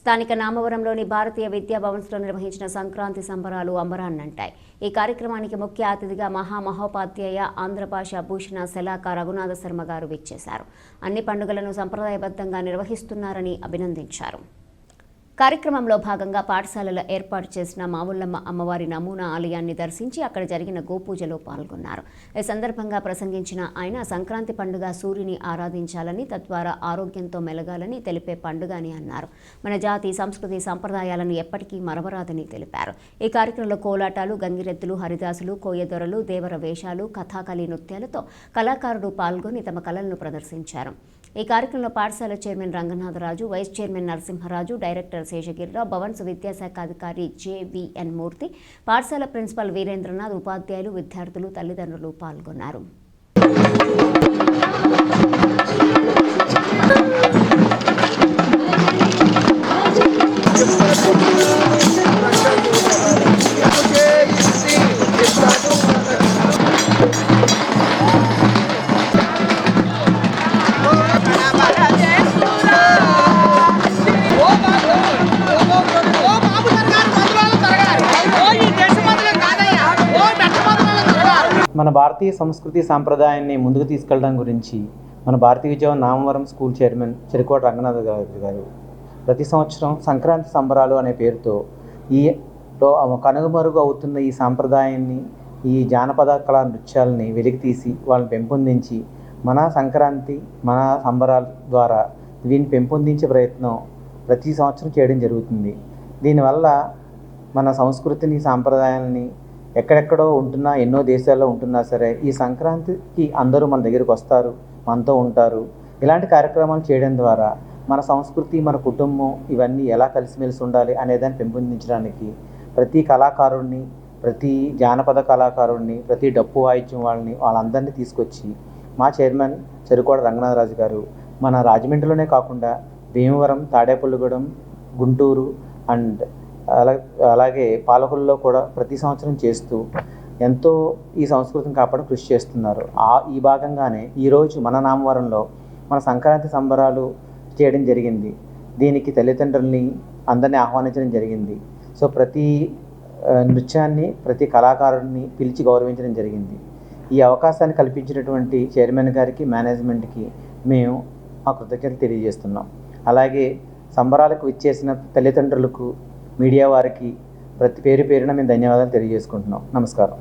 స్థానిక నామవరంలోని భారతీయ విద్యాభవన్స్లో నిర్వహించిన సంక్రాంతి సంబరాలు అంబరాన్నంటాయి. ఈ కార్యక్రమానికి ముఖ్య అతిథిగా మహామహోపాధ్యాయ ఆంధ్రభాష భూషణ శలాక రఘునాథ శర్మ గారు విచ్చేశారు. అన్ని పండుగలను సంప్రదాయబద్ధంగా నిర్వహిస్తున్నారని అభినందించారు. కార్యక్రమంలో భాగంగా పాఠశాలలో ఏర్పాటు చేసిన మావుల్లమ్మ అమ్మవారి నమూనా ఆలయాన్ని దర్శించి అక్కడ జరిగిన గోపూజలో పాల్గొన్నారు. ఈ సందర్భంగా ప్రసంగించిన ఆయన సంక్రాంతి పండుగ సూర్యుని ఆరాధించాలని తద్వారా ఆరోగ్యంతో మెలగాలని తెలిపే పండుగ అని అన్నారు. మన జాతి సంస్కృతి సంప్రదాయాలను ఎప్పటికీ మరవరాదని తెలిపారు. ఈ కార్యక్రమంలో కోలాటాలు గంగిరెద్దులు హరిదాసులు కోయదొరలు దేవర వేషాలు కథాకళి నృత్యాలతో కళాకారులు పాల్గొని తమ కళలను ప్రదర్శించారు. ఈ కార్యక్రమంలో పాఠశాల chairman Ranganatharaju vice chairman Narasimharaju director Seshagirirao Bhavans విద్యాశాఖ అధికారి జేవిఎన్ మూర్తి పాఠశాల ప్రిన్సిపల్ వీరేంద్రనాథ్ ఉపాధ్యాయులు విద్యార్థులు తల్లిదండ్రులు పాల్గొన్నారు. మన భారతీయ సంస్కృతి సాంప్రదాయాన్ని ముందుకు తీసుకెళ్ళడం గురించి మన భారతీయ విజయవాడ నామవరం స్కూల్ చైర్మన్ చెరుకోట రంగనాథ్ గారు గారు. ప్రతి సంవత్సరం సంక్రాంతి సంబరాలు అనే పేరుతో ఈ కనుగమరుగు అవుతున్న ఈ సాంప్రదాయాన్ని ఈ జానపద కళా నృత్యాలని వెలికి తీసి వాళ్ళని పెంపొందించి మన సంక్రాంతి మన సంబరాల ద్వారా దీన్ని పెంపొందించే ప్రయత్నం ప్రతి సంవత్సరం చేయడం జరుగుతుంది. దీనివల్ల మన సంస్కృతిని సాంప్రదాయాలని ఎక్కడెక్కడో ఉంటున్నా ఎన్నో దేశాల్లో ఉంటున్నా సరే ఈ సంక్రాంతికి అందరూ మన దగ్గరికి వస్తారు మనతో ఉంటారు. ఇలాంటి కార్యక్రమాలు చేయడం ద్వారా మన సంస్కృతి మన కుటుంబం ఇవన్నీ ఎలా కలిసిమెలిసి ఉండాలి అనేదాన్ని పెంపొందించడానికి ప్రతి కళాకారుడిని ప్రతి జానపద కళాకారుడిని ప్రతి డప్పు వాయిద్యం వాళ్ళని వాళ్ళందరినీ తీసుకొచ్చి మా చైర్మన్ చెరుకోడ రంగనాథరాజు గారు మన రాజమండ్రిలోనే కాకుండా భీమవరం తాడేపల్లిగూడెం గుంటూరు అండ్ అలా అలాగే పాలకుల్లో కూడా ప్రతి సంవత్సరం చేస్తూ ఎంతో ఈ సంస్కృతిని కాపాడ కృషి చేస్తున్నారు. ఆ ఈ భాగంగానే ఈరోజు మన నామవరంలో మన సంక్రాంతి సంబరాలు చేయడం జరిగింది. దీనికి తల్లిదండ్రుల్ని అందరినీ ఆహ్వానించడం జరిగింది. సో ప్రతి నృత్యాన్ని ప్రతి కళాకారుడిని పిలిచి గౌరవించడం జరిగింది. ఈ అవకాశాన్ని కల్పించినటువంటి చైర్మన్ గారికి మేనేజ్మెంట్కి మేము మా కృతజ్ఞతలు తెలియజేస్తున్నాం. అలాగే సంబరాలకు ఇచ్చేసిన తల్లిదండ్రులకు మీడియా వారికి ప్రతి పేరు పేరున మేము ధన్యవాదాలు తెలియజేసుకుంటున్నాం. నమస్కారం.